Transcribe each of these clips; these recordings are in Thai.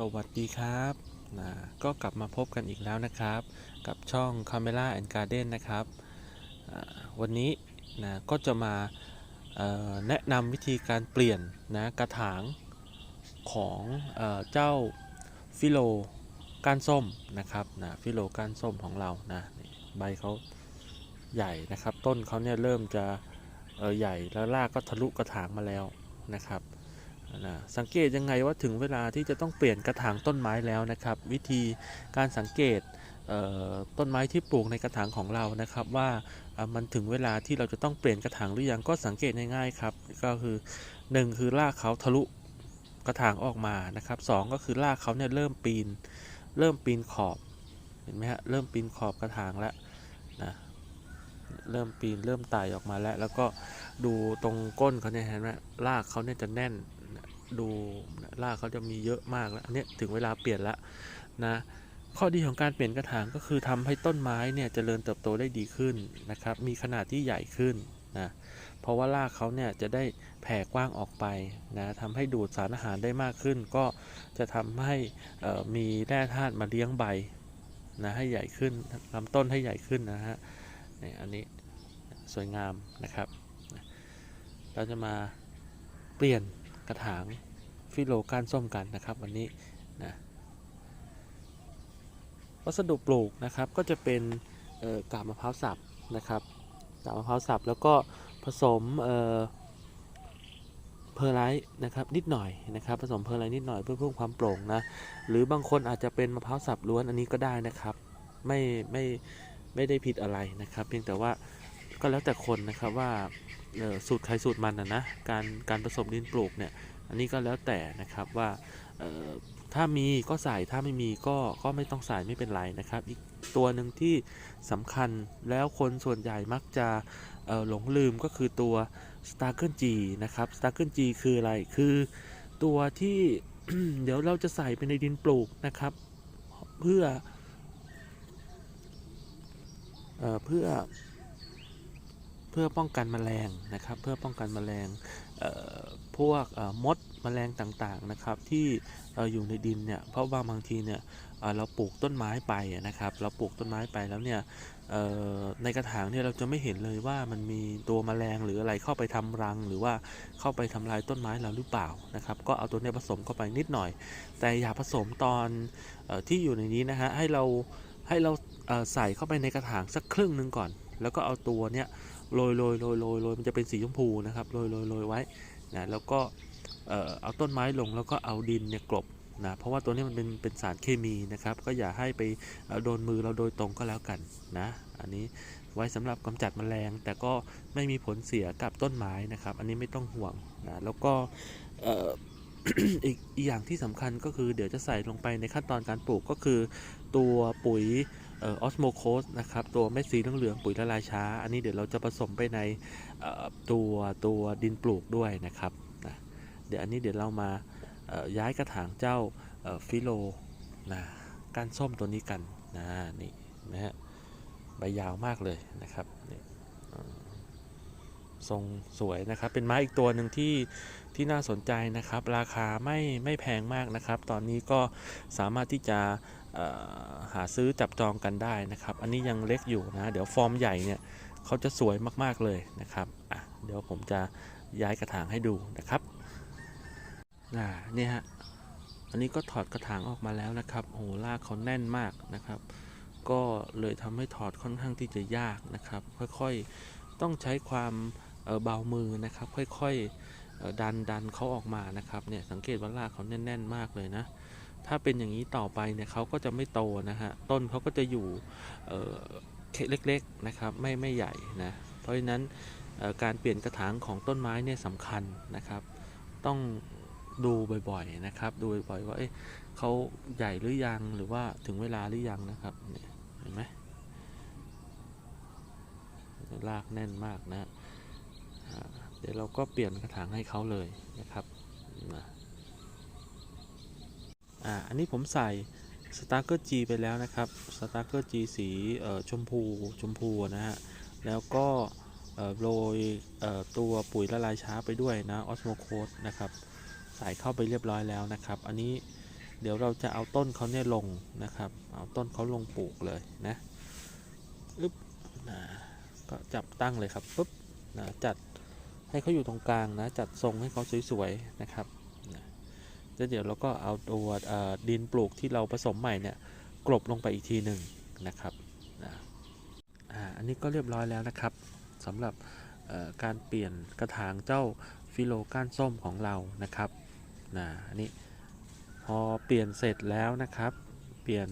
สวัสดีครับนะก็กลับมาพบกันอีกแล้วนะครับ กับช่อง Camera and Garden นะครับวันนี้นะก็จะมาแนะนำวิธีการเปลี่ยนนะกระถางของเอเจ้าฟิโลก้านส้มนะครับนะฟิโลก้านส้มของเรานะใบเขาใหญ่นะครับ ต้นเขาเนี่ยเริ่มจะใหญ่แล้วรากก็ทะลุกระถางมาแล้วนะครับ นะสังเกตยังไงว่าถึงเวลาที่จะต้องเปลี่ยนกระถางต้นไม้แล้วนะครับ วิธีการสังเกตเต้นไม้ที่ปลูกในกระถางของเรานะครับว่ามันถึงเวลาที่เราจะต้องเปลี่ยนกระถางหรือยังก็สังเกตง่ายๆครับก็คือหนึ่งคือรากเขาทะลุกระถางออกมานะครับสองก็คือรากเขาเนี่ยเริ่มปีน เริ่มปีนขอบเห็นไหมฮะเริ่มปีนขอบกระถางแล้วนะเริ่มปีนเริ่มไต่ออกมาแล้ว แล้วก็ดูตรงก้นเขาเนี่ยเห็นไหมรากเขาเนี่ยจะแน่น ดูรากเขาจะมีเยอะมากแล้วอันนี้ถึงเวลาเปลี่ยนละนะข้อดีของการเปลี่ยนกระถางก็คือทำให้ต้นไม้เนี่ยเจริญเติบโตได้ดีขึ้นนะครับ มีขนาดที่ใหญ่ขึ้นนะเพราะว่ารากเขาเนี่ยจะได้แผ่กว้างออกไปนะทำให้ดูดสารอาหารได้มากขึ้น ก็จะทำให้มีแร่ธาตุมาเลี้ยงใบนะให้ใหญ่ขึ้นลำต้นให้ใหญ่ขึ้นนะฮะนี่อันนี้สวยงามนะครับ เราจะมาเปลี่ยนกระถาง ฟิโลก้านส้มกันนะครับ วันนี้นะวัสดุปลูกนะครับก็จะเป็นกาบมะพร้าวสับนะครับกาบมะพร้าวสับแล้วก็ผสมเพอร์ไลท์นะครับนิดหน่อยนะครับผสมเพอร์ไลท์นิดหน่อยเพื่อเพิ่มความโปร่งนะหรือบางคนอาจจะเป็นมะพร้าวสับล้วนอันนี้ก็ได้นะครับไม่ไม่ไม่ได้ผิดอะไรนะครับ เพียงแต่ว่าก็แล้วแต่คนนะครับว่าสูตรใครสูตรมันนะนะการการผสมดินปลูกเนี่ย อันนี้ก็แล้วแต่นะครับว่าถ้ามีก็ใส่ถ้าไม่มีก็ก็ไม่ต้องใส่ไม่เป็นไรนะครับ อีกตัวหนึ่งที่สำคัญแล้วคนส่วนใหญ่มักจะหลงลืมก็คือตัว s t a r k e r G นะครับ s t a r k e r G คืออะไรคือตัวที่เดี๋ยวเราจะใส่ไปในดินปลูกนะครับ เพื่อเอเพื่อเพื่อป้องกันแมลงนะครับ เพื่อป้องกันแมลง พวกเอ่อมดแมลงต่างๆนะครับที่เอ่อยู่ในดินเนี่ยเพราะว่าบางทีเนี่ยเราปลูกต้นไม้ไปนะครับ เราปลูกต้นไม้ไปแล้วเนี่ยในกระถางเนี่ยเราจะไม่เห็นเลยว่ามันมีตัวแมลงหรืออะไรเข้าไปทำรัง หรือว่าเข้าไปทำลายต้นไม้เราหรือเปล่านะครับ ก็เอาตัวเนี้ยผสมเข้าไปนิดหน่อย แต่อย่าผสมตอนอที่อยู่ในนี้นะฮะให้เราให้เราใส่เข้าไปในกระถางสักครึ่งหนึ่งก่อน แล้วก็เอาตัวเนี้ยโรยโรยโรยโรยโรยมันจะเป็นสีชมพูนะครับโรยโรยโรยไว้ นะแล้วก็เอาต้นไม้ลงแล้วก็เอาดินเนี่ยกลบนะเพราะว่าตัวนี้มันเป็นเป็นสารเคมีนะครับก็อย่าให้ไปโดนมือเราโดยตรงก็แล้วกันนะอันนี้ไว้สำหรับกำจัดแมลง แต่ก็ไม่มีผลเสียกับต้นไม้นะครับ อันนี้ไม่ต้องห่วงนะแล้วก็อีกอีกอย่างที่สำคัญก็คือเดี๋ยวจะใส่ลงไปในขั้นตอนการปลูกก็คือตัวปุ๋ย ออสโมโคสนะครับตัวเม็ดสีเหลืองๆปุ๋ยละลายช้า อันนี้เดี๋ยวเราจะผสมไปในเอ่อตัวตัวดินปลูกด้วยนะครับนะเดี๋ยวอันนี้เดี๋ยวเรามาเอ่อย้ายกระถางเจ้าเอ่อฟิโลนะก้านส้มตัวนี้กันนะนี่นะฮะใบยาวมากเลยนะครับนี่ทรงสวยนะครับ เป็นไม้อีกตัวหนึ่งที่ที่น่าสนใจนะครับ ราคาไม่ไม่แพงมากนะครับ ตอนนี้ก็สามารถที่จะ หาซื้อจับจองกันได้นะครับ อันนี้ยังเล็กอยู่นะ เดี๋ยวฟอร์มใหญ่เนี่ยเขาจะสวยมากๆเลยนะครับอะเดี๋ยวผมจะย้ายกระถางให้ดูนะครับอ่าเนี่ยฮะ อันนี้ก็ถอดกระถางออกมาแล้วนะครับโอ้โหรากเขาแน่นมากนะครับ ก็เลยทำให้ถอดค่อนข้างที่จะยากนะครับ ค่อยๆ ต้องใช้ความเบามือนะครับ ค่อยๆดันดันเขาออกมานะครับ เนี่ยสังเกตว่ารากเขาแน่น ๆ มากเลยนะ ถ้าเป็นอย่างนี้ต่อไปเนี่ยเขาก็จะไม่โตนะฮะ ต้นเขาก็จะอยู่เอ่อเล็กๆนะครับ ไม่ไม่ใหญ่นะ เพราะฉะนั้นการเปลี่ยนกระถางของต้นไม้เนี่ยสำคัญนะครับ ต้องดูบ่อยๆนะครับ ดูบ่อยๆว่าเอ๊ะเขาใหญ่หรือยังหรือว่าถึงเวลาหรือยังนะครับเห็นไหมรากแน่นมากนะ เดี๋ยวเราก็เปลี่ยนกระถางให้เขาเลยนะครับนะ อ่าอันนี้ผมใส่สตาร์เกอร์ G ไปแล้วนะครับสตาร์เกอร์ G สีเอ่อชมพูชมพูนะฮะแล้วก็เอ่อโรยเอ่อตัวปุ๋ยละลายช้าไปด้วยนะออสโมโคสนะครับใส่เข้าไปเรียบร้อยแล้วนะครับ อันนี้เดี๋ยวเราจะเอาต้นเขาเนี่ยลงนะครับ เอาต้นเขาลงปลูกเลยนะอึ๊บนะก็จับตั้งเลยครับปุ๊บนะจัดให้เขาอยู่ตรงกลางนะ จัดทรงให้เขาสวยๆนะครับ แล้วเดี๋ยวเราก็เอาตัวดินปลูกที่เราผสมใหม่เนี่ยกลบลงไปอีกทีหนึ่งนะครับนะอันนี้ก็เรียบร้อยแล้วนะครับสำหรับการเปลี่ยนกระถางเจ้าฟิโลก้านส้มของเรานะครับนะอันนี้พอเปลี่ยนเสร็จแล้วนะครับ เปลี่ยน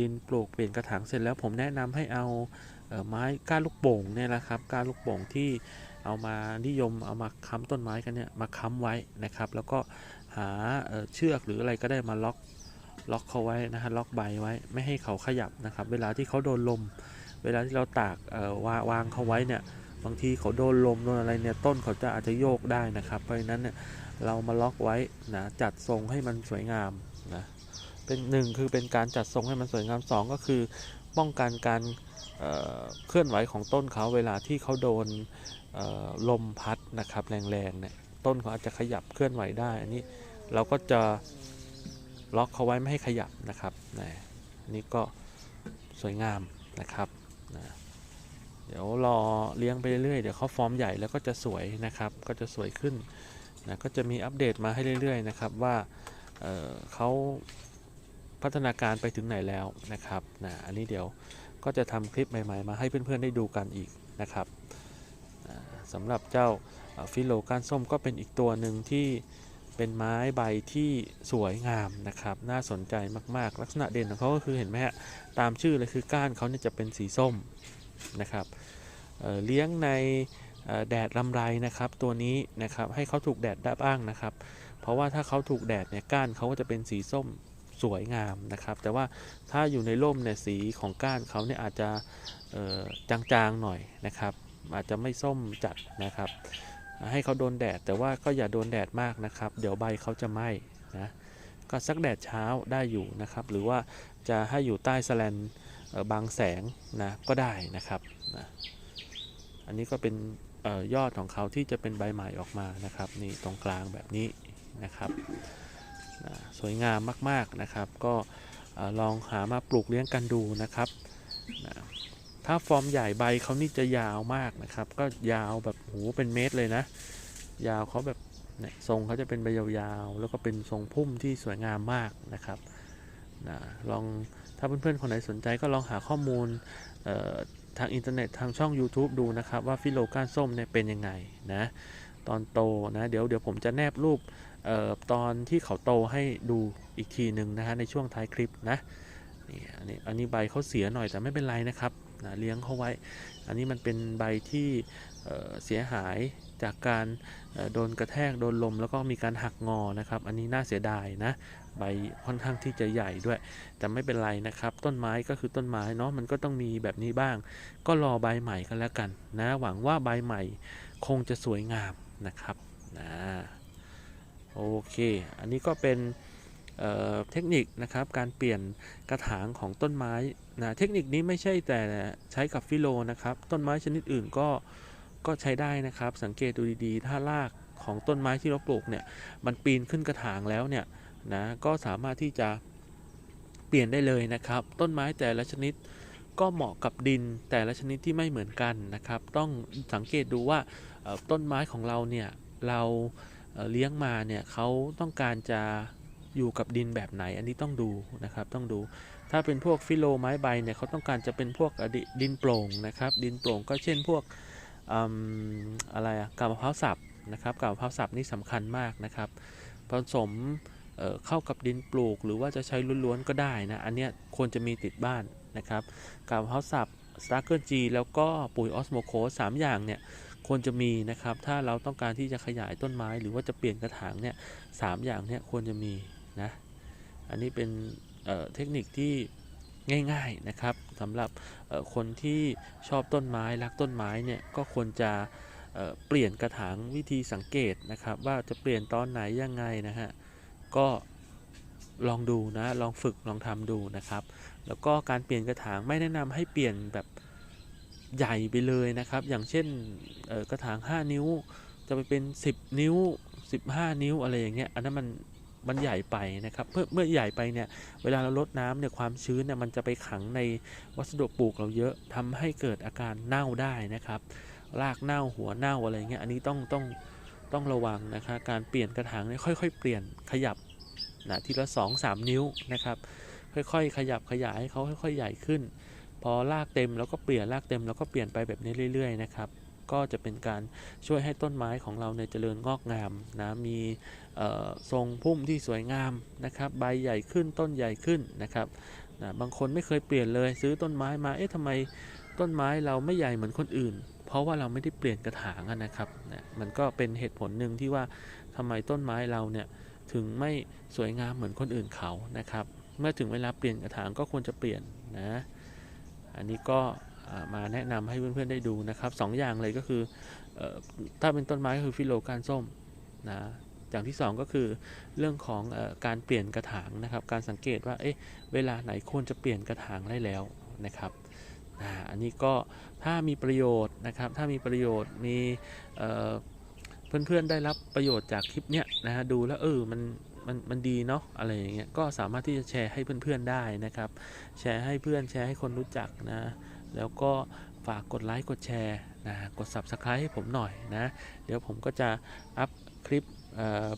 ดินปลูกเปลี่ยนกระถางเสร็จแล้วผมแนะนำให้เอาเอไม้ก้านลูกโป่งเนี่ยนะครับก้านลูกโป่งที่เอามานิยมเอามาค้ำต้นไม้กันเนี่ยมาค้ำไว้นะครับ แล้วก็ หาเชือกหรืออะไรก็ได้มาล็อกล็อกเขาไว้นะฮะล็อกใบไว้ไม่ให้เขาขยับนะครับ เวลาที่เขาโดนลม เวลาที่เราตากวาวางเขาไว้เนี่ยบางทีเขาโดนลมโดนอะไรเนี่ยต้นเขาจะอาจจะโยกได้นะครับ เพราะฉะนั้นเนี่ยเรามาล็อกไว้นะจัดทรงให้มันสวยงามนะเป็นหนึ่งคือเป็นการจัดทรงให้มันสวยงามสองก็คือป้องกันการเเคลื่อนไหวของต้นเขาเวลาที่เขาโดนลมพัดนะครับแรงๆเนี่ยต้นเขาอาจจะขยับเคลื่อนไหวได้อันนี้ เราก็จะล็อกเขาไว้ไม่ให้ขยับนะครับนะอันนี้ก็สวยงามนะครับนะเดี๋ยวรอเลี้ยงไปเรื่อยๆ เดี๋ยวเขาฟอร์มใหญ่แล้วก็จะสวยนะครับ ก็จะสวยขึ้นนะก็จะมีอัปเดตมาให้เรื่อยๆนะครับว่าเเขาพัฒนาการไปถึงไหนแล้วนะครับนะอันนี้เดี๋ยวก็จะทำคลิปใหม่ๆ มาให้เพื่อนๆได้ดูกันอีกนะครับนะสำหรับเจ้าฟิโลก้านส้มก็เป็นอีกตัวหนึ่งที่ เป็นไม้ใบที่สวยงามนะครับ น่าสนใจมากๆ ลักษณะเด่นของเขาก็คือเห็นไหมฮะ ตามชื่อเลยคือก้านเขาเนี่ยจะเป็นสีส้มนะครับเเลี้ยงในแดดลำไรนะครับ ตัวนี้นะครับให้เขาถูกแดดได้บ้างนะครับ เพราะว่าถ้าเขาถูกแดดเนี่ยก้านเขาก็จะเป็นสีส้มสวยงามนะครับ แต่ว่าถ้าอยู่ในร่มเนี่ยสีของก้านเขาเนี่ยอาจจะจางๆหน่อยนะครับ อาจจะไม่ส้มจัดนะครับ ให้เขาโดนแดด แต่ว่าก็อย่าโดนแดดมากนะครับ เดี๋ยวใบเขาจะไหม้นะก็สักแดดเช้าได้อยู่นะครับ หรือว่าจะให้อยู่ใต้สแลนบางแสงนะก็ได้นะครับนะอันนี้ก็เป็นออยอดของเขาที่จะเป็นใบใหม่ออกมานะครับนี่ตรงกลางแบบนี้นะครับนะสวยงามมากๆนะครับ ก็ลองหามาปลูกเลี้ยงกันดูนะครับนะถ้าฟอร์มใหญ่ใบเขานี่จะยาวมากนะครับ ก็ยาวแบบ หเป็นเมตรเลยนะ ยาวเขาแบบเนี่ยทรงเขาจะเป็นใบยาวๆ แล้วก็เป็นทรงพุ่มที่สวยงามมากนะครับนะลองถ้าเพื่อนๆ คนไหนสนใจก็ลองหาข้อมูลเอ่อทางอินเทอร์เน็ตทางช่อง YouTube ดูนะครับ ว่าฟิโลก้านส้มเนี่ยเป็นยังไงนะตอนโตนะเดี๋ยวเดี๋ยวผมจะแนบรูปเอ่อตอนที่เขาโตให้ดูอีกทีหนึ่งนะฮะในช่วงท้ายคลิปนะนี่อันนี้อันนี้ใบเขาเสียหน่อยแต่ไม่เป็นไรนะครับ นะเลี้ยงเขาไว้ อันนี้มันเป็นใบที่เเสียหายจากการโดนกระแทกโดนลมแล้วก็มีการหักงอนะครับ อันนี้น่าเสียดายนะใบค่อนข้างที่จะใหญ่ด้วย แต่ไม่เป็นไรนะครับ ต้นไม้ก็คือต้นไม้เนาะมันก็ต้องมีแบบนี้บ้าง ก็รอใบใหม่กันแล้วกันนะหวังว่าใบใหม่คงจะสวยงามนะครับนะโอเค อันนี้ก็เป็น เเทคนิคนะครับการเปลี่ยนกระถางของต้นไม้นะเทคนิคนี้ไม่ใช่แต่ใช้กับฟิโลนะครับต้นไม้ชนิดอื่นก็ก็ใช้ได้นะครับ สังเกตดูดีๆ ถ้ารากของต้นไม้ที่เราปลูกเนี่ยมันปีนขึ้นกระถางแล้วเนี่ยนะก็สามารถที่จะเปลี่ยนได้เลยนะครับ ต้นไม้แต่ละชนิดก็เหมาะกับดินแต่ละชนิดที่ไม่เหมือนกันนะครับ ต้องสังเกตดูว่าต้นไม้ของเราเนี่ยเราเลี้ยงมาเนี่ยเขาต้องการจะ อยู่กับดินแบบไหน อันนี้ต้องดูนะครับ ต้องดู ถ้าเป็นพวกฟิโลไม้ใบเนี่ยเขาต้องการจะเป็นพวกดิดินโปร่งนะครับ ดินโปร่งก็เช่นพวกออะไรอะกาบมะพร้าวสับนะครับกาบมะพร้าวสับนี่สำคัญมากนะครับ ผสมเเข้ากับดินปลูก หรือว่าจะใช้ล้วนๆก็ได้นะ อันเนี้ยควรจะมีติดบ้านนะครับกาบมะพร้าวสับสตาร์เกอร์จีแล้วก็ปุ๋ยออสโมโคสสามอย่างเนี่ยควรจะมีนะครับ ถ้าเราต้องการที่จะขยายต้นไม้ หรือว่าจะเปลี่ยนกระถางเนี่ยสามอย่างเนี่ยควรจะมี นะ อันนี้เป็นเเทคนิคที่ง่ายๆนะครับสำหรับคนที่ชอบต้นไม้รักต้นไม้เนี่ยก็ควรจะเเปลี่ยนกระถางวิธีสังเกตนะครับ ว่าจะเปลี่ยนตอนไหนยังไงนะฮะก็ลองดูนะลองฝึกลองทำดูนะครับ แล้วก็การเปลี่ยนกระถางไม่แนะนำให้เปลี่ยนแบบใหญ่ไปเลยนะครับ อย่างเช่นกระถาง 5 นิ้ว จะไปเป็น 10 นิ้ว 15 นิ้วอะไรอย่างเงี้ยอันนั้นมัน มันใหญ่ไปนะครับเมื่อเมื่อใหญ่ไปเนี่ยเวลาเราลดน้ำเนี่ยความชื้นเนี่ยมันจะไปขังในวัสดุปลูกเราเยอะทำให้เกิดอาการเน่าได้นะครับ รากเน่าหัวเน่าอะไรเงี้ยอันนี้ต้องต้องต้องระวังนะครับการเปลี่ยนกระถางเนี่ยค่อย ๆ เปลี่ยนขยับนะทีละ2 3 นิ้วนะครับค่อยๆ ขยับขยายให้เขาค่อยๆ ใหญ่ขึ้น พอรากเต็มแล้วก็เปลี่ยนรากเต็มแล้วก็เปลี่ยนไปแบบนี้เรื่อย ๆ นะครับ ก็จะเป็นการช่วยให้ต้นไม้ของเราเนี่ยเจริญงอกงามนะมีทรงพุ่มที่สวยงามนะครับใบใหญ่ขึ้นต้นใหญ่ขึ้นนะครับนะบางคนไม่เคยเปลี่ยนเลยซื้อต้นไม้มาเอ๊ะทำไมต้นไม้เราไม่ใหญ่เหมือนคนอื่น เพราะว่าเราไม่ได้เปลี่ยนกระถางนะครับนะมันก็เป็นเหตุผลหนึ่งที่ว่าทำไมต้นไม้เราเนี่ยถึงไม่สวยงามเหมือนคนอื่นเขานะครับ เมื่อถึงเวลาเปลี่ยนกระถางก็ควรจะเปลี่ยนนะ อันนี้ก็ มาแนะนำให้เพื่อนๆได้ดูนะครับสองอย่างเลยก็คืออถ้าเป็นต้นไม้ก็คือฟิโลกานส้มนะอย่างที่สองก็คือเรื่องของอการเปลี่ยนกระถางนะครับ การสังเกตว่าเอ๊ะเวลาไหนควรจะเปลี่ยนกระถางได้แล้วนะครับอันนี้ก็ถ้ามีประโยชน์นะครับ ถ้ามีประโยชน์มีเอ่อเพื่อนๆได้รับประโยชน์จากคลิปเนี้ยนะฮะดูแล้วเออมันมันมันดีเนาะอะไรอย่างเงี้ยก็สามารถที่จะแชร์ให้เพื่อนๆได้นะครับ แชร์ให้เพื่อนแชร์ให้คนรู้จักนะ แล้วก็ฝากกดไลค์กดแชร์นะกด Subscribe ให้ผมหน่อยนะ เดี๋ยวผมก็จะอัพคลิป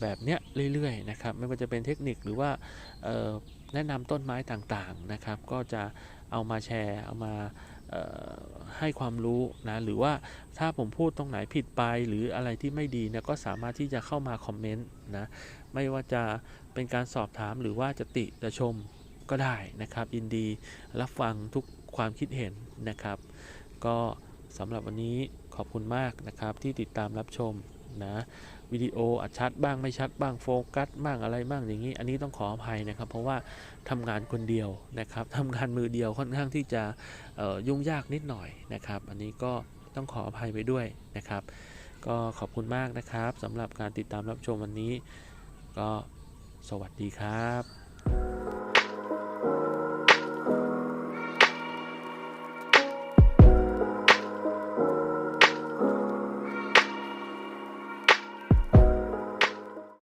แบบเนี้ยเรื่อยๆนะครับไม่ว่าจะเป็นเทคนิคหรือว่าแนะนำต้นไม้ต่างๆนะครับ ก็จะเอามาแชร์เอามาให้ความรู้นะหรือว่าถ้าผมพูดตรงไหนผิดไปหรืออะไรที่ไม่ดีเนี่ยก็สามารถที่จะเข้ามาคอมเมนต์นะไม่ว่าจะเป็นการสอบถามหรือว่าจะติจะชมก็ได้นะครับยินดีรับฟังทุก ความคิดเห็นนะครับ ก็สำหรับวันนี้ขอบคุณมากนะครับที่ติดตามรับชมนะวิดีโออัดชัดบ้างไม่ชัดบ้างโฟกัสบ้างอะไรบ้างอย่างนี้ อันนี้ต้องขออภัยนะครับ เพราะว่าทำงานคนเดียวนะครับทำงานมือเดียวค่อนข้างที่จะยุ่งยากนิดหน่อยนะครับ อันนี้ก็ต้องขออภัยไปด้วยนะครับ ก็ขอบคุณมากนะครับสำหรับการติดตามรับชมวันนี้ ก็สวัสดีครับ